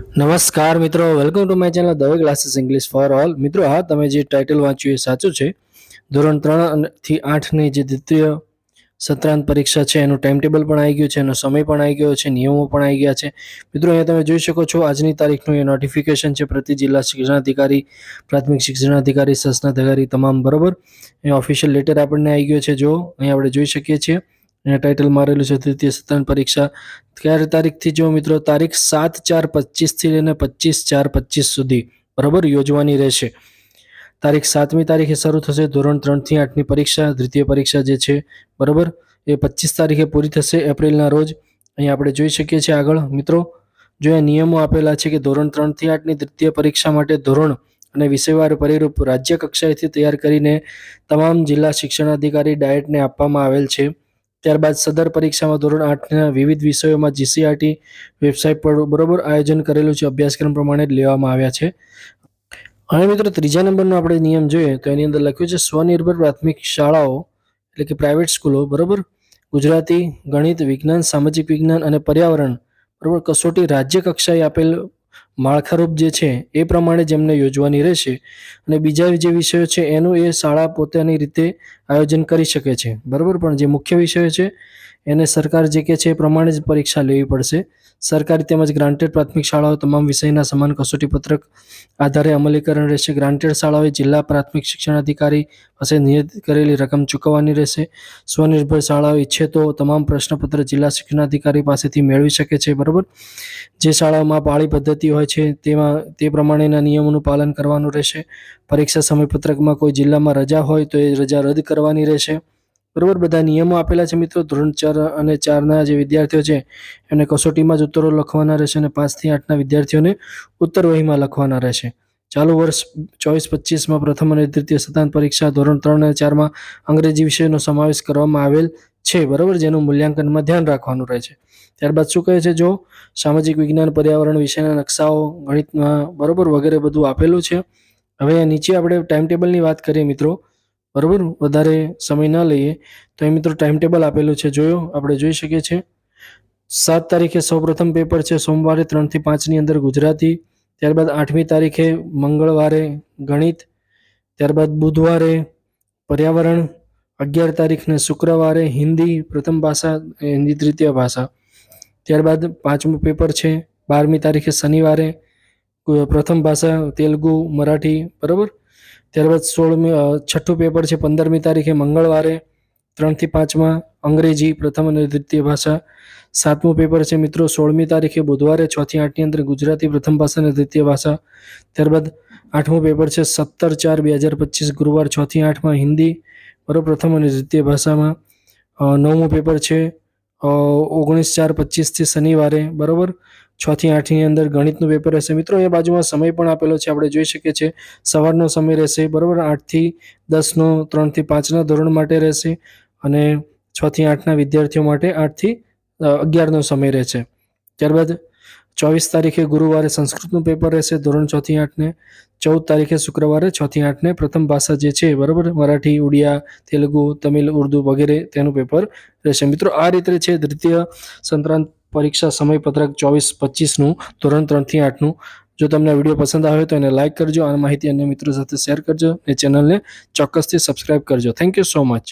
નમસ્કાર મિત્રો welcome to my channel Dave classes English for all મિત્રો, હા, તમે જે ટાઇટલ વાંચ્યું એ સાચું છે. ધોરણ ત્રણથી આઠની જે દ્વિતીય સત્રાંત પરીક્ષા છે, એનું ટાઈમ ટેબલ પણ આવી ગયું છે, એનો સમય પણ આવી ગયો છે, નિયમો પણ આવી ગયા છે. મિત્રો, અહીંયા તમે જોઈ શકો છો, આજની તારીખનું એ નોટિફિકેશન છે પ્રતિ જિલ્લા શિક્ષણાધિકારી, પ્રાથમિક શિક્ષણાધિકારી સસ્નાધિકારી તમામ, બરોબર? એ ઓફિશિયલ લેટર આપણને આવી ગયો છે, જો અહીં આપણે જોઈ શકીએ છીએ. અહીંયા ટાઇટલ મારેલું છે તૃતીય સત્રાંત પરીક્ષા. ક્યારે તારીખથી જો મિત્રો, તારીખ સાત ચાર પચીસથી લઈને પચીસ ચાર પચીસ સુધી. બરાબર? યોજવાની રહેશે. તારીખ સાતમી તારીખે શરૂ થશે, ધોરણ ત્રણથી આઠની પરીક્ષા, દ્વિતીય પરીક્ષા જે છે, બરાબર? એ પચીસ તારીખે પૂરી થશે એપ્રિલના રોજ. અહીં આપણે જોઈ શકીએ છીએ આગળ, મિત્રો. જો એ નિયમો આપેલા છે કે ધોરણ ત્રણથી આઠની દ્વિતીય પરીક્ષા માટે ધોરણ અને વિષયવાર પરિરૂપ રાજ્ય કક્ષાએથી તૈયાર કરીને તમામ જિલ્લા શિક્ષણાધિકારી ડાયટને આપવામાં આવેલ છે. ત્યારબાદ સદર પરીક્ષામાં ધોરણ આઠના વિવિધ વિષયોમાં જીસીઆરટી વેબસાઇટ પર બરોબર આયોજન કરેલું છે. અભ્યાસક્રમ પ્રમાણે લેવામાં આવ્યા છે. હવે મિત્રો ત્રીજા નંબરનો આપણે નિયમ જોઈએ તો એની અંદર લખ્યું છે, સ્વનિર્ભર પ્રાથમિક શાળાઓ એટલે કે પ્રાઇવેટ સ્કૂલો, બરોબર? ગુજરાતી, ગણિત, વિજ્ઞાન, સામાજિક વિજ્ઞાન અને પર્યાવરણ, બરોબર? કસોટી રાજ્ય કક્ષાએ આપેલ માળખારૂપ જે છે, એ પ્રમાણે જેમને યોજવાની રહેશે અને બીજા જે વિષયો છે, એનું એ શાળા પોતાની રીતે આયોજન કરી શકે છે. બરાબર? પણ જે મુખ્ય વિષયો છે, એને સરકાર જે કે છે, એ પ્રમાણે જ પરીક્ષા લેવી પડશે. સરકારી તેમજ ગ્રાન્ટેડ પ્રાથમિક શાળાઓ તમામ વિષયના સમાન કસોટી પત્રક આધારે અમલીકરણ રહેશે. ગ્રાન્ટેડ શાળાઓએ જિલ્લા પ્રાથમિક શિક્ષણાધિકારી પાસે નિયત કરેલી રકમ ચૂકવવાની રહેશે. સ્વનિર્ભર શાળાઓ ઈચ્છે તો તમામ પ્રશ્નપત્ર જિલ્લા શિક્ષણાધિકારી પાસેથી મેળવી શકે છે. બરાબર? જે શાળાઓમાં પાળી પદ્ધતિ હોય છે, તેમાં તે પ્રમાણેના નિયમોનું પાલન કરવાનું રહેશે. પરીક્ષા સમયપત્રકમાં કોઈ જિલ્લામાં રજા હોય તો એ રજા રદ કરવાની રહેશે. બરોબર? બધા નિયમો આપેલા છે મિત્રો. ધોરણ ચાર અને ચારના જે વિદ્યાર્થીઓ છે, એમને કસોટીમાં જ ઉત્તરો લખવાના રહેશે અને પાંચથી આઠના વિદ્યાર્થીઓને ઉત્તર વહીમાં લખવાના રહેશે. ચાલુ વર્ષ ચોવીસ પચીસમાં પ્રથમ અને દ્વિતીય સતાન પરીક્ષા ધોરણ ત્રણ અને ચારમાં અંગ્રેજી વિષયનો સમાવેશ કરવામાં આવેલ છે, બરાબર જેનું મૂલ્યાંકનમાં ધ્યાન રાખવાનું રહે છે. ત્યારબાદ શું કહે છે? જો સામાજિક વિજ્ઞાન, પર્યાવરણ વિષયના નકશાઓ, ગણિતમાં બરોબર વગેરે બધું આપેલું છે, હવે નીચે આપણે ટાઈમ ટેબલની વાત કરીએ મિત્રો. બરાબર? વધારે સમય ન લઈએ. તો એ મિત્રો ટાઈમ ટેબલ આપેલું છે, જોયો? આપણે જોઈ શકીએ છીએ. સાત તારીખે સૌપ્રથમ પેપર છે, સોમવારે ત્રણથી પાંચની અંદર ગુજરાતી. ત્યારબાદ આઠમી તારીખે મંગળવારે ગણિત. ત્યારબાદ બુધવારે પર્યાવરણ. અગિયાર તારીખને શુક્રવારે હિન્દી પ્રથમ ભાષા હિન્દી તૃતીય ભાષા. ત્યારબાદ પાંચમું પેપર છે, બારમી તારીખે શનિવારે પ્રથમ ભાષા તેલુગુ, મરાઠી, બરાબર? ત્યારબાદ સોળમી છઠ્ઠું પેપર છે, પંદરમી તારીખે મંગળવારે, ત્રણથી પાંચમાં અંગ્રેજી પ્રથમ અને દ્વિતીય ભાષા. સાતમું પેપર છે, મિત્રો, સોળમી તારીખે બુધવારે, છથી આઠની અંદર ગુજરાતી પ્રથમ ભાષા અને દ્વિતીય ભાષા. ત્યારબાદ આઠમું પેપર છે, સત્તર ચાર બે હજાર પચીસ ગુરુવાર, છથી આઠમાં હિન્દી પ્રથમ અને દ્વિતીય ભાષામાં નવમું પેપર છે ઓગણીસ ચાર પચીસથી શનિવારે, બરાબર? છથી આઠની અંદર ગણિતનું પેપર રહેશે મિત્રો, એ બાજુમાં સમય પણ આપેલો છે, આપણે જોઈ શકીએ છીએ. સવારનો સમય રહેશે, બરાબર? આઠથી દસનો, ત્રણથી પાંચના ધોરણ માટે રહેશે અને છથી આઠના વિદ્યાર્થીઓ માટે આઠથી અગિયારનો સમય રહેશે. ત્યારબાદ ચોવીસ તારીખે ગુરુવારે સંસ્કૃતનું પેપર રહેશે, ધોરણ છથી આઠને. ચૌદ તારીખે શુક્રવારે છ થી આઠને પ્રથમ ભાષા જે છે બરાબર? મરાઠી, ઉડિયા, તેલુગુ, તમિલ, ઉર્દુ વગેરે તેનું પેપર રહેશે. મિત્રો, આ રીતે છે દ્વિતીય સંક્રાંત પરીક્ષા સમયપત્રક ચોવીસ પચીસનું, ધોરણ ત્રણથી આઠનું. જો તમને વીડિયો પસંદ આવ્યો તો એને લાઇક કરજો, આ માહિતી અન્ય મિત્રો સાથે શેર કરજો અને ચેનલને ચોક્કસથી સબસ્ક્રાઇબ કરજો. Thank you so much